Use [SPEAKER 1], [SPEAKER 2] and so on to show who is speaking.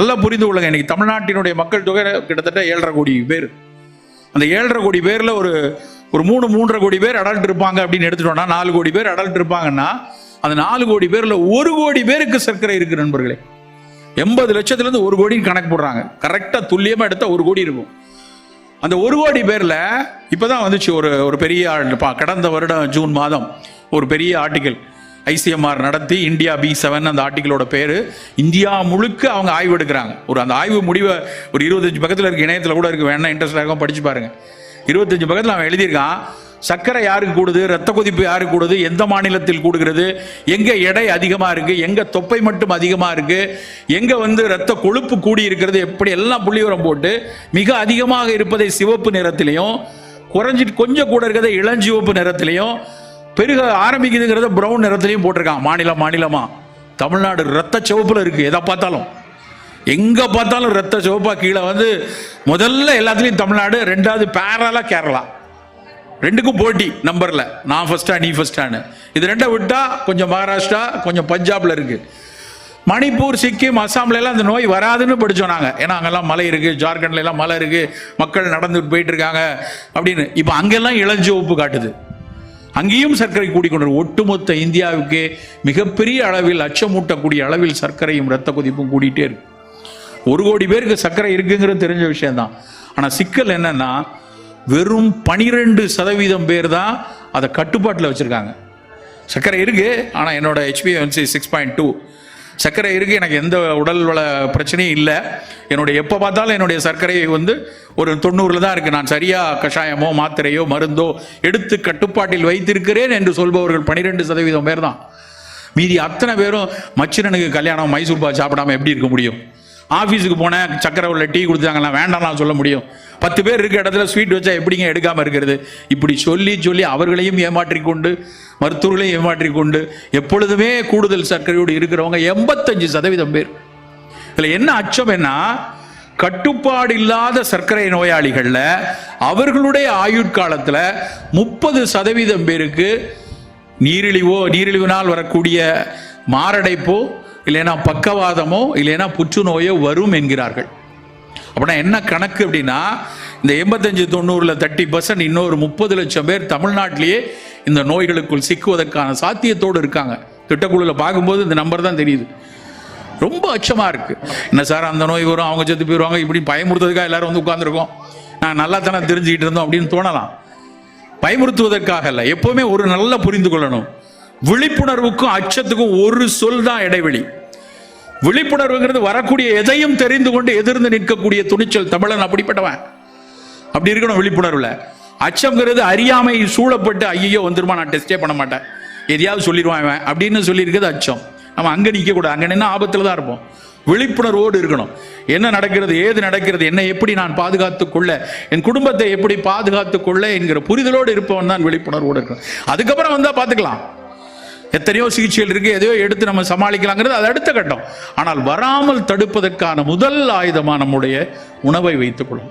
[SPEAKER 1] நல்லா புரிந்து கொள்ளுங்க. இன்னைக்கு தமிழ்நாட்டினுடைய மக்கள் தொகை கிட்டத்தட்ட ஏழரை கோடி பேர். அந்த ஏழரை கோடி பேர்ல ஒரு ஒரு மூணு மூன்றரை கோடி பேர் அடல்ட் இருப்பாங்க அப்படின்னு எடுத்துட்டோம்னா நாலு கோடி பேர் அடல்ட் இருப்பாங்கன்னா அந்த நாலு கோடி பேர்ல ஒரு கோடி பேருக்கு சர்க்கரை இருக்கு நண்பர்களே. எண்பது லட்சத்துல இருந்து ஒரு கோடின்னு கணக்கு போடுறாங்க. கரெக்டா துல்லியமா எடுத்தா ஒரு கோடி இருக்கும். அந்த ஒரு கோடி பேர்ல இப்பதான் வந்துச்சு ஒரு ஒரு பெரிய ஆள் கடந்த வருடம் ஜூன் மாதம் ஒரு பெரிய ஆர்டிக்கல் ஐசிஎம்ஆர் நடத்தி இந்தியா பி செவன் அந்த ஆர்டிகளோட பேர். இந்தியா முழுக்க அவங்க ஆய்வு எடுக்கிறாங்க. ஒரு அந்த ஆய்வு முடிவை ஒரு இருபத்தஞ்சு பக்கத்தில் இருக்க இணையத்தில் கூட இருக்கு. வேணா இன்ட்ரெஸ்டாக இருக்கும் படிச்சு பாருங்க. இருபத்தஞ்சு பக்கத்தில் அவன் எழுதியிருக்கான் சர்க்கரை யாருக்கு கூடுது? ரத்த கொதிப்பு யாருக்கு கூடுது? எந்த மாநிலத்தில் கூடுகிறது? எங்கே எடை அதிகமாக இருக்குது எங்கே தொப்பை மட்டும் அதிகமாக இருக்குது எங்கே வந்து ரத்த கொழுப்பு கூடி இருக்கிறது? எப்படி எல்லாம் புள்ளிவரம் போட்டு மிக அதிகமாக இருப்பதை சிவப்பு நிறத்திலையும் குறைஞ்சிட்டு கொஞ்சம் கூட இருக்கிறத இளஞ்சிவப்பு நிறத்திலையும் பெருக ஆரம்பிக்குதுங்கிறத பிரவுன் நிறத்துலையும் போட்டிருக்கான். மாநிலம் மாநிலமா? தமிழ்நாடு ரத்த சிவப்பில் இருக்குது எதை பார்த்தாலும். எங்கே பார்த்தாலும் ரத்த சிவப்பாக கீழே வந்து முதல்ல எல்லாத்துலேயும் தமிழ்நாடு ரெண்டாவது பேரலாக கேரளா. ரெண்டுக்கும் போட்டி நம்பரில் நான் ஃபஸ்ட்டா நீ ஃபஸ்ட்டான்னு இது ரெண்டை விட்டால் கொஞ்சம் மகாராஷ்டிரா கொஞ்சம் பஞ்சாப்ல இருக்கு. மணிப்பூர் சிக்கிம் அசாம்ல எல்லாம் நோய் வராதுன்னு படிச்சோம் நாங்கள் ஏன்னா அங்கெல்லாம் மலை இருக்குது ஜார்க்கண்ட்லாம் மலை இருக்குது மக்கள் நடந்துட்டு போயிட்டு இருக்காங்க அப்படின்னு. இப்போ அங்கெல்லாம் இளஞ்சிவப்பு காட்டுது. அங்கேயும் சர்க்கரை கூடிக்கொண்டு ஒட்டுமொத்த இந்தியாவுக்கு மிகப்பெரிய அளவில் அச்சமூட்டக்கூடிய அளவில் சர்க்கரையும் ரத்த கொதிப்பும் கூடிட்டே இருக்கு. ஒரு கோடி பேருக்கு சர்க்கரை இருக்குங்கிறது தெரிஞ்ச விஷயம்தான். ஆனால் சிக்கல் என்னன்னா வெறும் பனிரெண்டு சதவீதம் பேர் தான் அதை கட்டுப்பாட்டில் வச்சுருக்காங்க. சர்க்கரை இருக்கு ஆனால் என்னோட ஹெச்பிஎன்சி சிக்ஸ் பாயிண்ட் டூ சர்க்கரை இருக்கு எனக்கு எந்த உடல் வள பிரச்சனையும் இல்லை. என்னுடைய எப்போ பார்த்தாலும் என்னுடைய சர்க்கரை வந்து ஒரு தொண்ணூறில் தான் இருக்கு. நான் சரியா கஷாயமோ மாத்திரையோ மருந்தோ எடுத்து கட்டுப்பாட்டில் வைத்திருக்கிறேன் என்று சொல்பவர்கள் பனிரெண்டு சதவீதம் பேர் தான் மீதி அத்தனை பேரும் மச்சினனுக்கு கல்யாணம் மைசூர் பாக் சாப்பிடாம எப்படி இருக்க முடியும்? ஆஃபீஸுக்கு போனேன் சக்கரை உள்ள டீ கொடுத்தாங்கலாம் வேண்டாம்லாம் சொல்ல முடியும். பத்து பேர் இருக்க இடத்துல ஸ்வீட் வச்சா எப்படிங்க எடுக்காம இருக்கிறது? இப்படி சொல்லி சொல்லி அவர்களையும் ஏமாற்றிக்கொண்டு மருத்துவர்களையும் ஏமாற்றிக்கொண்டு எப்பொழுதுமே கூடுதல் சர்க்கரையோடு இருக்கிறவங்க எண்பத்தஞ்சு சதவீதம் பேர். இதில் என்ன அச்சம் என்ன? கட்டுப்பாடு இல்லாத சர்க்கரை நோயாளிகளில் அவர்களுடைய ஆயுட்காலத்தில் முப்பது சதவீதம் பேருக்கு நீரிழிவோ நீரிழிவினால் வரக்கூடிய மாரடைப்போ இல்லைன்னா பக்கவாதமோ இல்லைன்னா புற்றுநோயோ வரும் என்கிறார்கள். அப்படின்னா என்ன கணக்கு அப்படின்னா இந்த எண்பத்தஞ்சு தொண்ணூறுல தேர்ட்டி பர்சன்ட் இன்னொரு முப்பது லட்சம் பேர் தமிழ்நாட்டிலேயே இந்த நோய்களுக்குள் சிக்குவதற்கான சாத்தியத்தோடு இருக்காங்க. திட்டக்குழுவில் பார்க்கும்போது இந்த நம்பர் தான் தெரியுது. ரொம்ப அச்சமா இருக்கு. என்ன சார் அந்த நோய் வரும் அவங்க செத்து போயிடுவாங்க இப்படி பயமுறுத்துறதுக்காக எல்லாரும் வந்து உட்காந்துருக்கோம் நான் நல்லா தானே தெரிஞ்சுக்கிட்டு இருந்தோம் அப்படின்னு தோணலாம். பயமுறுத்துவதற்காக இல்லை எப்பவுமே ஒரு நல்ல புரிந்து கொள்ளணும். விழிப்புணர்வுக்கும் அச்சத்துக்கும் ஒரு சொல் தான் இடைவெளி. விழிப்புணர்வுங்கிறது வரக்கூடிய எதையும் தெரிந்து கொண்டு எதிர்ந்து நிற்கக்கூடிய துணிச்சல் தமிழன் அப்படிப்பட்டவன். அப்படி இருக்கணும் விழிப்புணர்வுல. அச்சம்ங்கிறது அறியாமை சூழப்பட்டு ஐயோ வந்துருமா நான் டெஸ்டே பண்ண மாட்டேன். எதையாவது சொல்லிடுவான் இவன். அப்படின்னு சொல்லியிருக்கிறது அச்சம். நம்ம அங்கே நிற்கக்கூடாது அங்கே நின்று ஆபத்தில் தான் இருப்போம். விழிப்புணர்வோடு இருக்கணும். என்ன நடக்கிறது ஏது நடக்கிறது என்னை எப்படி நான் பாதுகாத்துக் கொள்ள என் குடும்பத்தை எப்படி பாதுகாத்துக் கொள்ள என்கிற புரிதலோடு இருப்பவன் தான் விழிப்புணர்வோடு இருக்கணும். அதுக்கப்புறம் வந்தால் பார்த்துக்கலாம். எத்தனையோ சிகிச்சைகள் இருக்கு எதையோ எடுத்து நம்ம சமாளிக்கலாங்கிறது அது அடுத்த கட்டம். ஆனால் வராமல் தடுப்பதற்கான முதல் ஆயுதமாக நம்முடைய உணவை வைத்துக் கொள்ளும்